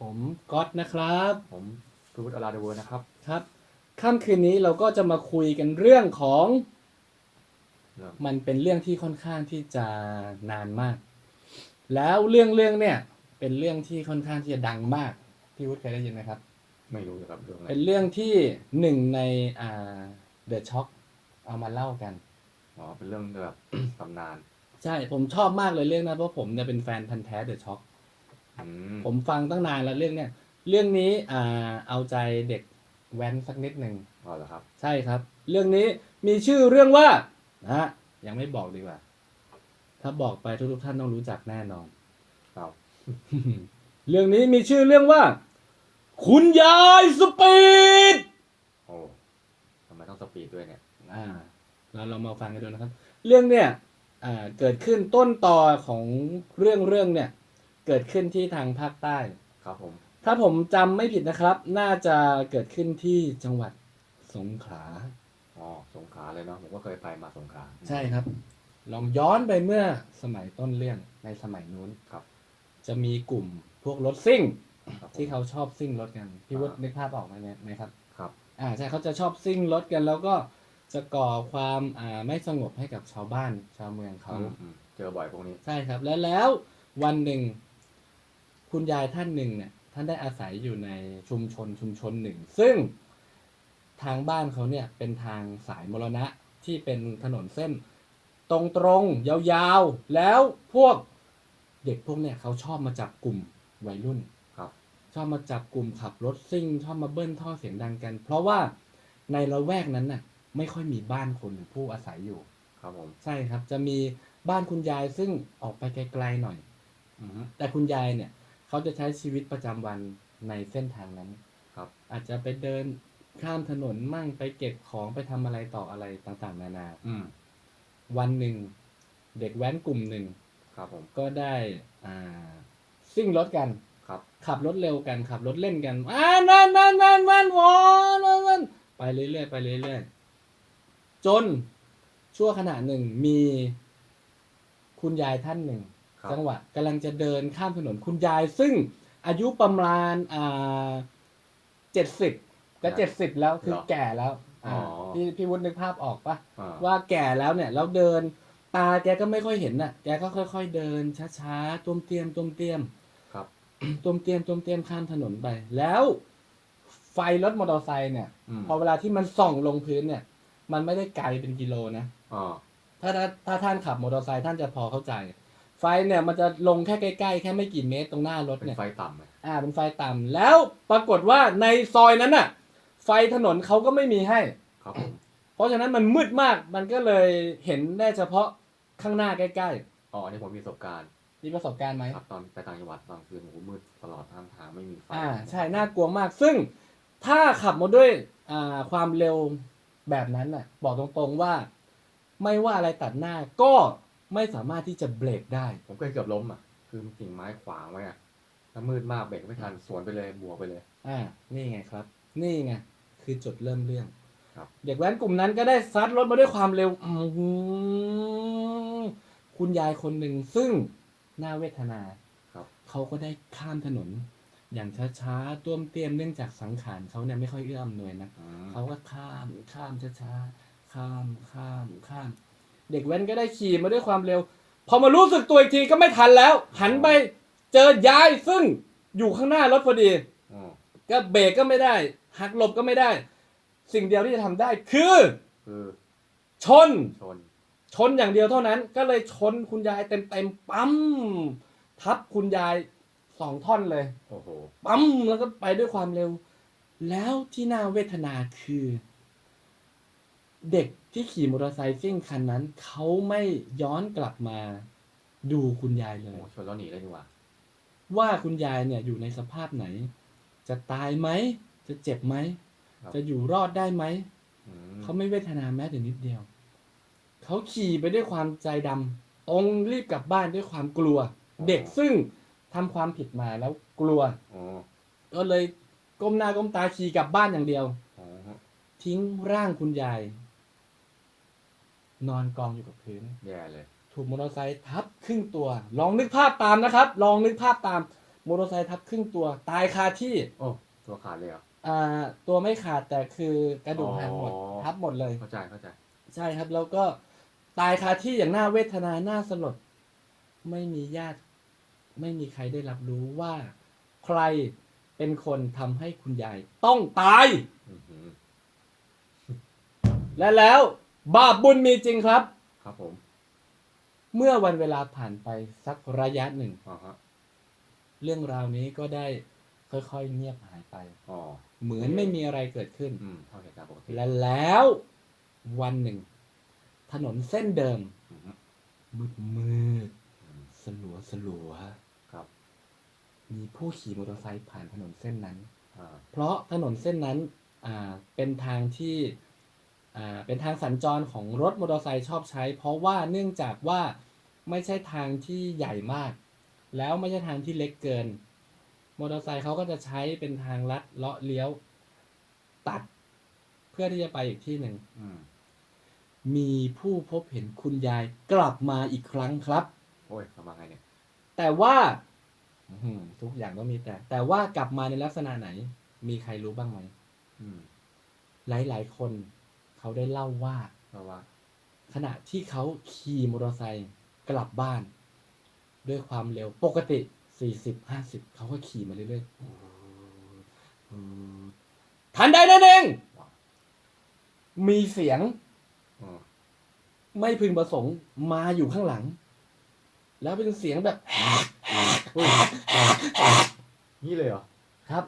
ผมก๊อตนะครับ ผมพิวุฒิอลาเดเวอร์นะครับ ครับค่ำคืนนี้เราก็จะมาคุยกันเรื่องของเรื่อง มันเป็นเรื่องที่ค่อนข้างที่จะนานมาก แล้วเรื่องเรื่องเนี่ย เป็นเรื่องที่ค่อนข้างที่จะดังมากพี่วุฒิเคยได้ยินไหมครับ ไม่รู้เลยครับเรื่องอะไรเป็นเรื่องที่หนึ่งในอ่าเดอะช็อคเอามาเล่ากันอ๋อเป็นเรื่องแบบตำนาน ใช่ผมชอบมากเลยเรื่องนั้นเพราะผมเนี่ยเป็นแฟนพันธ์แท้เดอะช็อคอืม ผมฟังตั้งนานแล้วเรื่องเนี่ยเรื่องนี้อ่าเอาใจเด็กแว้นสักนิดหนึ่งอ๋อเหรอครับ ใช่ครับ เรื่องนี้มีชื่อเรื่องว่านะฮะยังไม่บอกดีกว่า ถ้าบอกไปทุกๆท่านต้องรู้จักแน่นอนครับ เรื่องนี้มีชื่อเรื่องว่า คุณยายสปีดโอ้ทำไมต้องสปีดด้วยเนี่ยอ่าเราเรามาฟังกันดูนะครับ เรื่องเนี่ยอ่าเกิดขึ้นต้นตอของเรื่องเรื่องเนี่ย เกิดขึ้นที่ทางภาคใต้ ครับผม ถ้าผมจำไม่ผิดนะครับ น่าจะเกิดขึ้นที่จังหวัดสงขลา อ๋อ สงขลาเลยเนาะ ผมก็เคยไปมาสงขลาใช่ครับ ลองย้อนไปเมื่อสมัยต้นเรื่องในสมัยนู้น ครับ จะมีกลุ่มพวกรถซิ่ง ครับผม ที่เขาชอบซิ่งรถกัน พี่วุฒิอ่านึ นึกภาพออกไหมเนี่ยไหมครับ ครับ อ่าใช่เขาจะชอบซิ่งรถกัน แล้วก็จะก่อความอ่าไม่สงบให้กับชาวบ้านชาวเมืองเขา อืมอืมเจอบ่อยพวกนี้ ใช่ครับ แล้วแล้ววันหนึ่ง คุณยายท่านหนึ่งเนี่ยท่านได้อาศัยอยู่ในชุมชนชุมชนหนึ่ง ซึ่งทางบ้านเขาเนี่ยเป็นทางสายมรณะที่เป็นถนนเส้น ตรงตรงๆยาวๆ แล้วพวกเด็กพวกเนี่ยเขาชอบมาจับกลุ่มวัยรุ่นครับ ชอบมาจับกลุ่มขับรถซิ่ง ชอบมาเบิ้ลท่อเสียงดังกัน เพราะว่าในละแวกนั้นน่ะไม่ค่อยมีบ้านคนหรือผู้อาศัยอยู่ ครับผมใช่ครับ จะมีบ้านคุณยายซึ่งออกไปไกลๆหน่อยอือฮึแต่คุณยายเนี่ย เขาจะใช้ชีวิตประจำวันในเส้นทางนั้น ครับ อาจจะไปเดินข้ามถนนมั่งไปเก็บของไปทำอะไรต่ออะไรต่างๆ นานา อืมวันหนึ่งเด็กแว้นกลุ่มหนึ่งครับผม ก็ได้อ่าซิ่งรถกันครับ ขับรถเร็วกันขับรถเล่นกันอ่านั่นนั่นนั่นนั่นวอนั่นนั่นไปเรื่อยๆไปเรื่อยๆจนชั่วขณะหนึ่งมีคุณยายท่านหนึ่งครับ จังหวะกำลังจะเดินข้ามถนนคุณยาย ซึ่งอายุประมาณอ่าเจ็ดสิบจะเจ็ดสิบแล้วคือแก่แล้วอ่าพี่พี่วุฒินึกภาพออกปะอ่าว่าแก่แล้วเนี่ยแล้วเดินตาแกก็ไม่ค่อยเห็นน่ะ แกก็ค่อย ๆ เดินช้าๆต้มเตียมต้มเตียม ครับต้มเตียมต้มเตียมข้ามถนนไป แล้วไฟรถมอเตอร์ไซค์เนี่ยอืมพอเวลาที่มันส่องลงพื้นเนี่ย มันไม่ได้ไกลเป็นกิโลนะอ๋อถ้าถ้าถ้าท่านขับมอเตอร์ไซค์ท่านจะพอเข้าใจ ไฟเนี่ยมันจะลงแค่ใกล้ๆ แค่ไม่กี่เมตรตรงหน้ารถเป็นเนี่ยไฟต่ำไหมอ่าเป็นไฟต่ำแล้วปรากฏว่าในซอยนั้นน่ะ ไฟถนนเขาก็ไม่มีให้ ครับผมเพราะฉะนั้นมันมืดมากมันก็เลยเห็นได้เฉพาะข้างหน้าใกล้อ๋ออันนี้ผมมีประสบการณ์ๆมีประสบการณ์ไหมครับตอนไปต่างจังหวัดตอนคืนโอ้โหมืดตลอดทางทางไม่มีไฟอ่าใช่น่ากลัวมาก ซึ่งถ้าขับมาด้วยอ่าความเร็วแบบนั้นน่ะ บอกตรงๆว่า ไม่ว่าอะไรตัดหน้าก็ ไม่สามารถที่จะเบรกได้ ผมเคยเกือบล้มอะ คือมีกิ่งไม้ขวางไว้อะแล้วมืดมากเบรกไม่ทันสวนไปเลยบวกไปเลย อ่า นี่ไงครับ นี่ไงคือจุดเริ่มเรื่องครับ เด็กแว้นกลุ่มนั้นก็ได้ซัดรถมาด้วยความเร็วอื้อหือคุณยายคนหนึ่งซึ่งน่าเวทนาครับ เขาก็ได้ข้ามถนน อย่างช้าๆต้วมเตรียมเนื่องจากสังขารเขาเนี่ยไม่ค่อยเอื้ออำนวยนะอืมเขาก็ข้ามข้ามช้าๆข้ามข้ามข้าม เด็กแว้นก็ได้ขี่มาด้วยความเร็ว พอมารู้สึกตัวอีกทีก็ไม่ทันแล้ว หันไปเจอยายซึ่งอยู่ข้างหน้ารถพอดีอ๋อก็เบรกก็ไม่ได้ หักหลบก็ไม่ได้ สิ่งเดียวที่จะทำได้คือคือชน ชน ชนอย่างเดียวเท่านั้น ก็เลยชนคุณยายเต็มๆปั๊มทับคุณยายสองท่อนเลย โอ้โห ปั๊มแล้วก็ไปด้วยความเร็ว แล้วที่น่าเวทนาคือ เด็กที่ขี่มอเตอร์ไซค์ซิ่งคันนั้น เขาไม่ย้อนกลับมาดูคุณยายเลโอ้ย โหชนแล้วหนีเลยดีกว่า ว่าคุณยายเนี่ยอยู่ในสภาพไหน จะตายไหม จะเจ็บไหม ครับ จะอยู่รอดได้ไหม อืมเขาไม่เวทนาแม้แต่นิดเดียว เขาขี่ไปด้วยความใจดำตรงรีบกลับบ้านด้วยความกลัว เด็กซึ่งทำความผิดมาแล้วกลัวอ๋อก็เลยก้มหน้าก้มตาขี่กลับบ้านอย่างเดียวอ๋อทิ้งร่างคุณยาย นอนกองอยู่กับพื้น แย่เลย ถูกมอเตอร์ไซค์ทับครึ่งตัว ลองนึกภาพตามนะครับ ลองนึกภาพตามมอเตอร์ไซค์ทับครึ่งตัว ตายคาที่โอ้ตัวขาดเลยเหรออ่าตัวไม่ขาดแต่คือกระดูกหักหมดอ๋อทับหมดเลย เข้าใจเข้าใจ ใช่ครับแล้วก็ตายคาที่อย่างน่าเวทนาน่าสลด ไม่มีญาติ ไม่มีใครได้รับรู้ว่าใครเป็นคนทำให้คุณยายต้องตายอือหือและแล้ว บาปบุญมีจริงครับ ครับผมเมื่อวันเวลาผ่านไปสักระยะหนึ่ง อ๋อฮะเรื่องราวนี้ก็ได้ค่อยๆเงียบหายไป อ๋อเหมือนไม่มีอะไรเกิดขึ้น อืมเท่าเหตุการณ์ปกติและแล้ววันหนึ่ง ถนนเส้นเดิม อือหือมืดมืดอืมสลัวสลัวครับมีผู้ขี่มอเตอร์ไซค์ผ่านถนนเส้นนั้น อ่าเพราะถนนเส้นนั้นอ่าเป็นทางที่อ่า เป็นทางสัญจรของรถมอเตอร์ไซค์ชอบใช้ เพราะว่าเนื่องจากว่าไม่ใช่ทางที่ใหญ่มาก แล้วไม่ใช่ทางที่เล็กเกิน มอเตอร์ไซค์เขาก็จะใช้เป็นทางลัดเลาะเลี้ยวตัด เพื่อที่จะไปอีกที่หนึ่งอืมมีผู้พบเห็นคุณยายกลับมาอีกครั้งครับ โอ้ยทำมาไงเนี่ย แต่ว่าอื้อหือทุกอย่างต้องมีแต่ แต่ว่ากลับมาในลักษณะไหน มีใครรู้บ้างไหมอืมหลายๆคน เขาได้เล่าว่าเพราะว่าขณะที่เขาขี่มอเตอร์ไซค์กลับบ้าน ด้วยความเร็วปกติ40 50เขาก็ขี่มาเรื่อยๆทันใดนั่นเองว้าวมีเสียงอ๋อไม่พึงประสงค์มาอยู่ข้างหลัง แล้วเป็นเสียงแบบอุ้ยนี่เลยเหรอครับ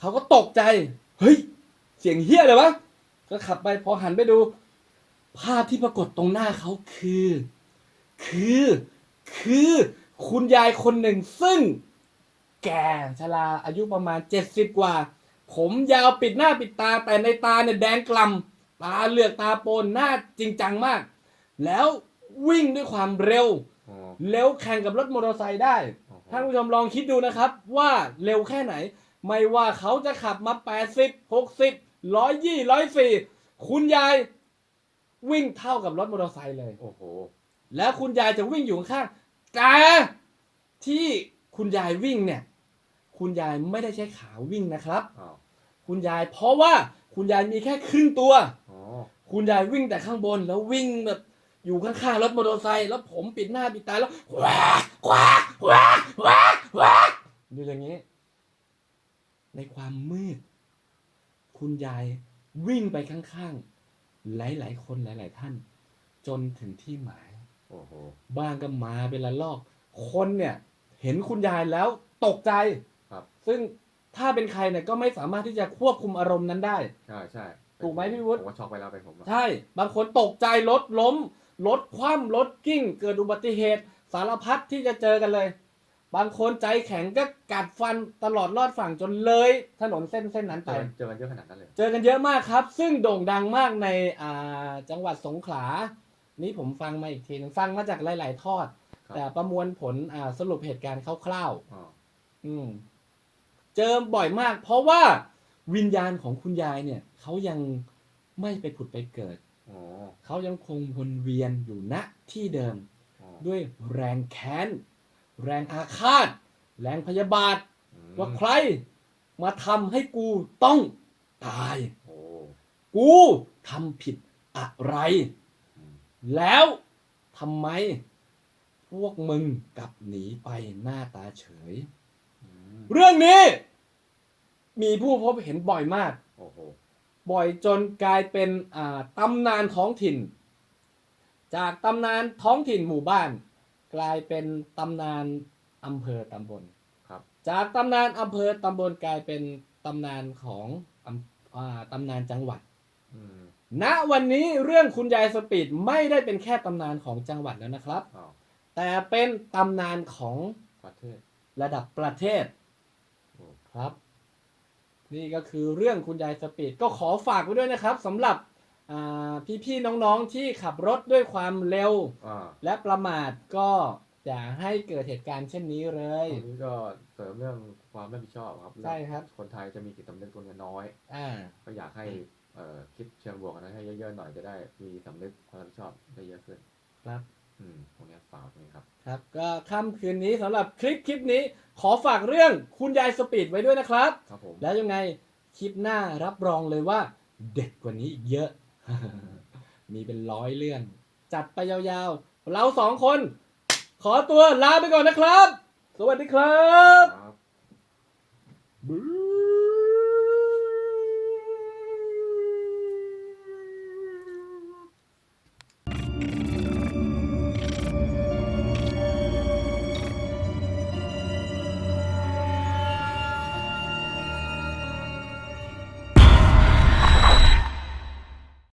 เขาก็ตกใจ เฮ้ย เสียงเฮี้ยเลยวะ ก็ขับไปพอหันไปดู ภาพที่ปรากฏตรงหน้าเขาคือ คือ คือ คุณยายคนหนึ่งซึ่ง แก่ชราอายุประมาณเจ็ดสิบกว่า ผมยาวปิดหน้าปิดตาแต่ในตาเนี่ยแดงกล่ำตาเหลือกตาโปนหน้าจริงจังมาก แล้ววิ่งด้วยความเร็วอ๋อเร็วแข่งกับรถมอเตอร์ไซค์ได้อ๋อท่านผู้ชมลองคิดดูนะครับ ว่าเร็วแค่ไหน ไม่ว่าเขาจะขับมา 80 60 120 104คุณยายวิ่งเท่ากับรถมอเตอร์ไซค์เลย โอ้โห แล้วคุณยายจะวิ่งอยู่ข้างๆแต่ที่คุณยายวิ่งเนี่ย คุณยายไม่ได้ใช้ขาวิ่งนะครับ อ้าวคุณยายเพราะว่าคุณยายมีแค่ครึ่งตัว อ๋อคุณยายวิ่งแต่ข้างบนแล้ววิ่งแบบอยู่ข้างๆรถมอเตอร์ไซค์แล้วผมปิดหน้าปิดตาแล้วแหวกแหวกแหวกแหวกแหวกดูอย่างนี้ ในความมืด คุณยายวิ่งไปข้างๆ หลายๆ คนหลาย ๆ ท่าน จนถึงที่หมายโอ้โหบ้างก็มาเป็นละลอก คนเนี่ย เห็นคุณยายแล้วตกใจครับ ซึ่งถ้าเป็นใครเนี่ยก็ไม่สามารถที่จะควบคุมอารมณ์นั้นได้ ใช่ใช่ถูกไหมพี่วุฒิ ผมว่าช็อกไปแล้วเป็นผมอะใช่ บางคนตกใจรถล้ม รถคว่ำรถกิ้ง เกิดอุบัติเหตุ สารพัดที่จะเจอกันเลย บางคนใจแข็งก็กัดฟันตลอดรอดฝั่งจนเลยถนนเส้นเส้นนั้นเจไปอเจอกันเยอะขนาดนั้นเลย เจอกันเยอะมากครับ ซึ่งโด่งดังมากในอ่าจังหวัดสงขลา นี่ผมฟังมาอีกทีหนึงฟังมาจากหลาย ๆ ทอดครับแต่ประมวลผลอ่าสรุปเหตุการณ์คร่าวอ๋อๆอืมเจอบ่อยมาก เพราะว่าวิญญาณของคุณยายเนี่ยเขายังไม่ไปผุดไปเกิดอ๋อเขายังคงวนเวียนอยู่ณที่เดิมอ๋อด้วยแรงแค้น แรงอาฆาต แรงพยาบาทอืมว่าใครมาทำให้กูต้องตายโอ้กูทำผิดอะไรอืมแล้วทำไมพวกมึงกลับหนีไปหน้าตาเฉยอืมเรื่องนี้ มีผู้พบเห็นบ่อยมากโอ้โหบ่อยจนกลายเป็นอ่าตำนานท้องถิ่น จากตำนานท้องถิ่นหมู่บ้าน กลายเป็นตำนานอำเภอตำบลครับ จากตำนานอำเภอตำบลกลายเป็นตำนานของอำอ่าตำนานจังหวัดอืมณวันนี้เรื่องคุณยายสปีดไม่ได้เป็นแค่ตำนานของจังหวัดแล้วนะครับอ้าวแต่เป็นตำนานของประเทศระดับประเทศโอ้ครับ นี่ก็คือเรื่องคุณยายสปีดก็ขอฝากไว้ด้วยนะครับสำหรับอ่า พี่ๆน้องๆที่ขับรถด้วยความเร็ว อ่าและประมาทก็อย่าให้เกิดเหตุการณ์เช่นนี้เลยตรงนี้ก็เสริมเรื่องความรับผิดชอบครับใช่ครับ คนไทยจะมีจิตสำนึกตัวนี้น้อย อ่า ก็อยากให้เอ่อคิดเชิงบวกกันนะให้เยอะๆหน่อยจะได้มีสำนึกความรับผิดชอบได้เยอะขึ้นครับ อืมตรงนี้ฝากตรงนี้ครับ ครับ ก็ค่ำคืนนี้สำหรับคลิปคลิปนี้ ขอฝากเรื่องคุณยายสปีดไว้ด้วยนะครับ ครับผม แล้วยังไงคลิปหน้ารับรองเลยว่า เด็ดกว่านี้อีกเยอะ มีเป็นร้อยเรื่อง จัดไปยาวๆ เราสองคน ขอตัวลาไปก่อนนะครับ สวัสดีครับ ครับบ